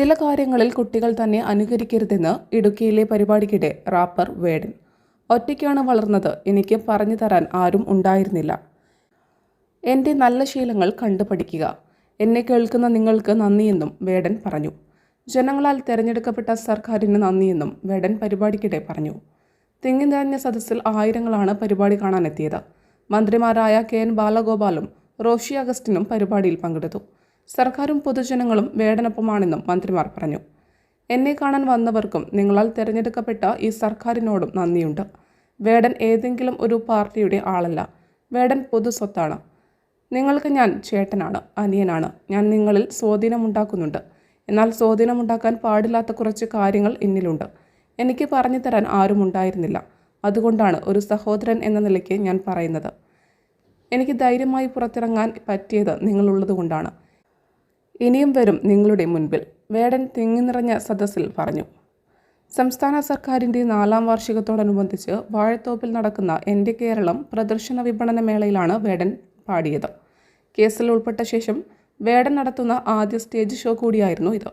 ചില കാര്യങ്ങളിൽ കുട്ടികൾ തന്നെ അനുകരിക്കരുതെന്ന് ഇടുക്കിയിലെ പരിപാടിക്കിടെ റാപ്പർ വേടൻ. ഒറ്റയ്ക്കാണ് വളർന്നത്. എനിക്ക് പറഞ്ഞു തരാൻ ആരും ഉണ്ടായിരുന്നില്ല. എന്റെ നല്ല ശീലങ്ങൾ കണ്ടുപഠിക്കുക എന്നെ കേൾക്കുന്ന നിങ്ങൾക്ക് നന്ദിയെന്നും വേടൻ പറഞ്ഞു. ജനങ്ങളാൽ തിരഞ്ഞെടുക്കപ്പെട്ട സർക്കാരിന് നന്ദിയെന്നും വേടൻ പരിപാടിക്കിടെ പറഞ്ഞു. തിങ്ങി നിറഞ്ഞ സദസ്സിൽ ആയിരങ്ങളാണ് പരിപാടി കാണാനെത്തിയത്. മന്ത്രിമാരായ കെ എൻ ബാലഗോപാലും റോഷി അഗസ്റ്റിനും പരിപാടിയിൽ പങ്കെടുത്തു. സർക്കാരും പൊതുജനങ്ങളും വേടനൊപ്പമാണെന്നും മന്ത്രിമാർ പറഞ്ഞു. എന്നെ കാണാൻ വന്നവർക്കും നിങ്ങളാൽ തിരഞ്ഞെടുക്കപ്പെട്ട ഈ സർക്കാരിനോടും നന്ദിയുണ്ട്. വേടൻ ഏതെങ്കിലും ഒരു പാർട്ടിയുടെ ആളല്ല. വേടൻ പൊതു സ്വത്താണ്. നിങ്ങൾക്ക് ഞാൻ ചേട്ടനാണ് അനിയനാണ്. ഞാൻ നിങ്ങളിൽ സ്വാധീനമുണ്ടാക്കുന്നുണ്ട്. എന്നാൽ സ്വാധീനമുണ്ടാക്കാൻ പാടില്ലാത്ത കുറച്ച് കാര്യങ്ങൾ ഇന്നിലുണ്ട് എനിക്ക് പറഞ്ഞു തരാൻ ആരും ഉണ്ടായിരുന്നില്ല. അതുകൊണ്ടാണ് ഒരു സഹോദരൻ എന്ന നിലയ്ക്ക് ഞാൻ പറയുന്നത്. എനിക്ക് ധൈര്യമായി പുറത്തിറങ്ങാൻ പറ്റിയത് നിങ്ങളുള്ളതുകൊണ്ടാണ്. ഇനിയും വരും നിങ്ങളുടെ മുൻപിൽ. വേടൻ തിങ്ങി നിറഞ്ഞ സദസ്സിൽ പറഞ്ഞു. സംസ്ഥാന സർക്കാരിന്റെ നാലാം വാർഷികത്തോടനുബന്ധിച്ച് വാഴത്തോപ്പിൽ നടക്കുന്ന എന്റെ കേരളം പ്രദർശന വിപണന മേളയിലാണ് വേടൻ പാടിയത്. കേസിൽ ഉൾപ്പെട്ട ശേഷം വേടൻ നടത്തുന്ന ആദ്യ സ്റ്റേജ് ഷോ കൂടിയായിരുന്നു ഇത്.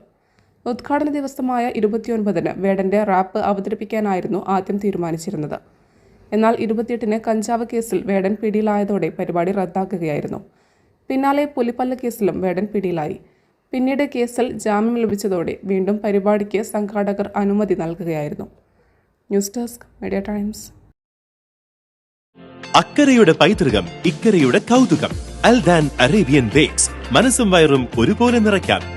ഉദ്ഘാടന ദിവസമായ ഇരുപത്തിയൊൻപതിന് വേടന്റെ റാപ്പ് അവതരിപ്പിക്കാനായിരുന്നു ആദ്യം തീരുമാനിച്ചിരുന്നത്. എന്നാൽ ഇരുപത്തിയെട്ടിന് കഞ്ചാവ് കേസിൽ വേടൻ പിടിയിലായതോടെ പരിപാടി റദ്ദാക്കുകയായിരുന്നു. പിന്നാലെ പുലിപ്പല്ല് കേസിലും വേടൻ പിടിയിലായി. പിന്നീട് കേസിൽ ജാമ്യം ലഭിച്ചതോടെ വീണ്ടും പരിപാടിക്ക് സംഘാടകർ അനുമതി നൽകുകയായിരുന്നു. News desk media times. അക്കരയുടെ പൈതൃകം ഇക്കരയുടെ കൗതുകം. Aldan Arabian bakes. മനസ്സും വയറും ഒരുപോലെ നിറയ്ക്കാം.